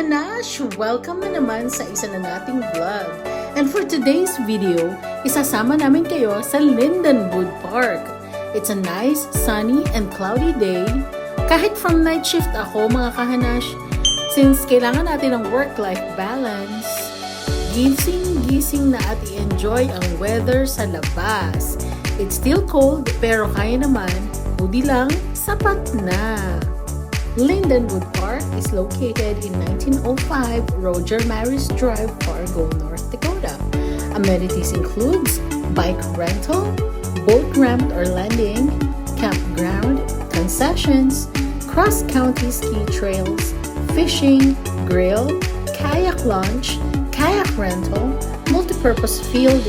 kahanash! Welcome na naman sa isa na nating vlog. And for today's video, isasama namin kayo sa Lindenwood Park. It's a nice, sunny, and cloudy day. Kahit from night shift ako mga kahanash, since kailangan natin ng work-life balance, gising-gising na at i-enjoy ang weather sa labas. It's still cold, pero kaya naman, hoodie lang, sapat na. Lindenwood Park is located in 1905 Roger Maris Drive, Fargo, North Dakota. Amenities includes bike rental, boat ramp or landing, campground, concessions, cross-county ski trails, fishing, grill, kayak launch, kayak rental, multipurpose field,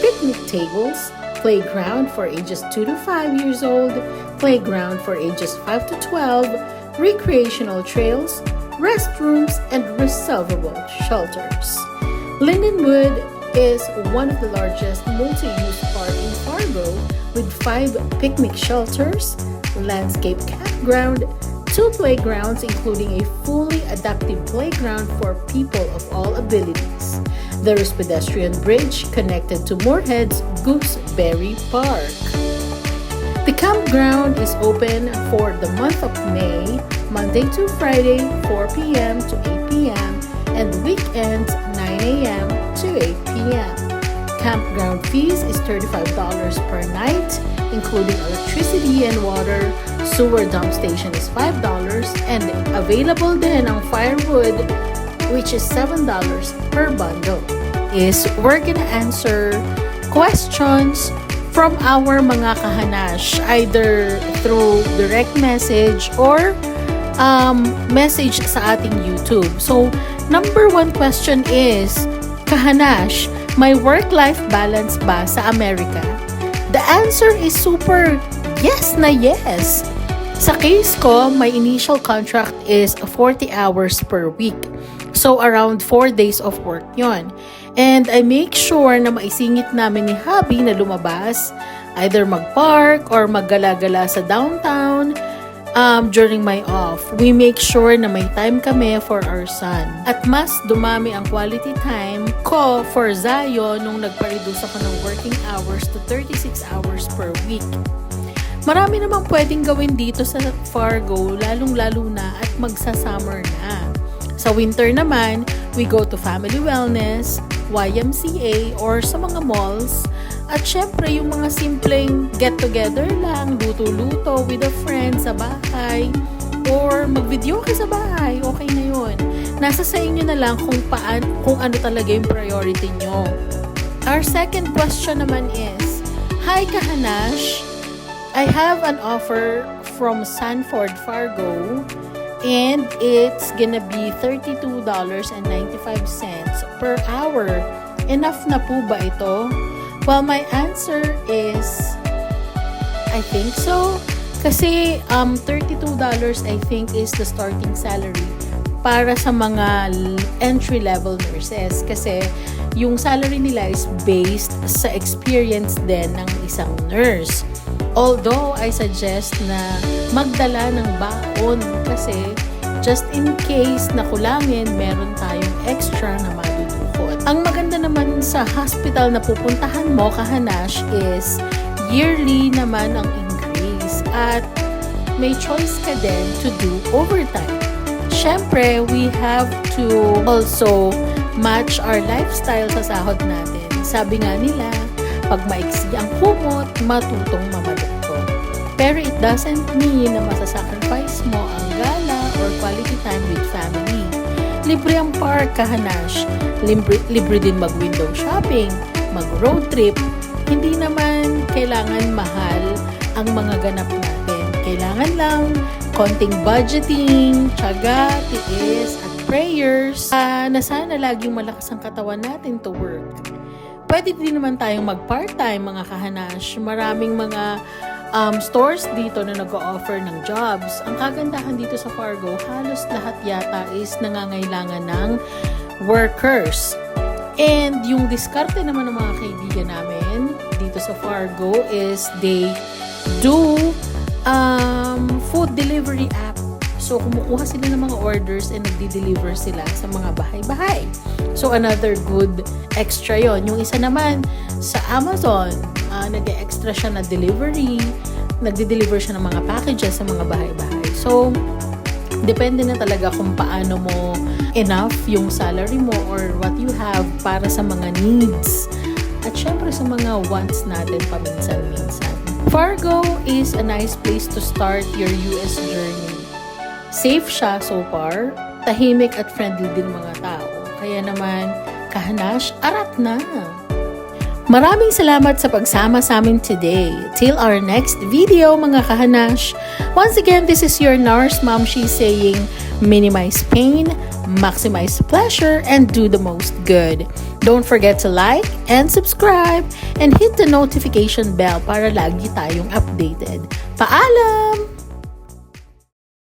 picnic tables, playground for ages 2 to 5 years old, playground for ages 5 to 12, recreational trails, restrooms, and reservable shelters. Lindenwood is one of the largest multi-use park in Fargo with five picnic shelters, landscape campground, two playgrounds including a fully adaptive playground for people of all abilities. There is pedestrian bridge connected to Moorhead's Gooseberry Park. The campground is open for the month of May, Monday to Friday, 4 p.m. to 8 p.m., and weekends, 9 a.m. to 8 p.m. Campground fees is $35 per night, including electricity and water. Sewer dump station is $5, and available din ang firewood, which is $7 per bundle. Is we're gonna answer questions from our mga kahanash either through direct message or um, message sa ating YouTube. So, number one question is, kahanash, may work-life balance ba sa Amerika? The answer is super yes na yes. Sa case ko, my initial contract is 40 hours per week. So, around 4 days of work yon. And I make sure na maisingit namin ni Habi na lumabas, either mag-park or maggala-gala sa downtown um, during my off. We make sure na may time kami for our son. At mas dumami ang quality time ko for Zayo nung nagpa-reduce ako ng working hours to 36 hours per week. Marami namang pwedeng gawin dito sa Fargo, lalong-lalo na at magsa-summer na. Sa winter naman, we go to family wellness, YMCA, or sa mga malls. At syempre, yung mga simpleng get-together lang, luto-luto with a friend sa bahay, or mag-video ka sa bahay, okay na yun. Nasa sa inyo na lang kung, paan, kung ano talaga yung priority nyo. Our second question naman is, Hi Kahanash, I have an offer from Sanford Fargo and it's gonna be $32.95 per hour. Enough na po ba ito? Well, my answer is I think so. Kasi um, $32 I think is the starting salary para sa mga entry-level nurses. Kasi yung salary nila is based sa experience din ng isang nurse. Although, I suggest na magdala ng baon kasi just in case na kulangin, meron tayong extra na madudukot. Ang maganda naman sa hospital na pupuntahan mo, kahanash, is yearly naman ang increase at may choice ka din to do overtime. Siyempre, we have to also match our lifestyle sa sahod natin. Sabi nga nila, pag maiksi ang kumot, matutong mamadukto. Pero it doesn't mean na masasacrifice mo ang gala or quality time with family. Libre ang park, kahanash. Libre, libre din mag-window shopping, mag-road trip. Hindi naman kailangan mahal ang mga ganap natin. Kailangan lang konting budgeting, tiyaga, tiis, at prayers uh, na sana laging malakas ang katawan natin to work. Pwede din naman tayong mag-part-time mga kahanash. Maraming mga um, stores dito na nag-offer ng jobs. Ang kagandahan dito sa Fargo, halos lahat yata is nangangailangan ng workers. And yung diskarte naman ng mga kaibigan namin dito sa Fargo is they do um, food delivery app. So, kumukuha sila ng mga orders and nagdi-deliver sila sa mga bahay-bahay. So, another good extra yon Yung isa naman, sa Amazon, uh, nag-extra siya na delivery, nagdi-deliver siya ng mga packages sa mga bahay-bahay. So, depende na talaga kung paano mo enough yung salary mo or what you have para sa mga needs. At syempre sa mga wants natin paminsan-minsan. Fargo is a nice place to start your US journey. Safe siya so far, tahimik at friendly din mga tao. Kaya naman, kahanash, arat na! Maraming salamat sa pagsama sa amin today. Till our next video, mga kahanash. Once again, this is your nurse mom. She's saying, minimize pain, maximize pleasure, and do the most good. Don't forget to like and subscribe and hit the notification bell para lagi tayong updated. Paalam!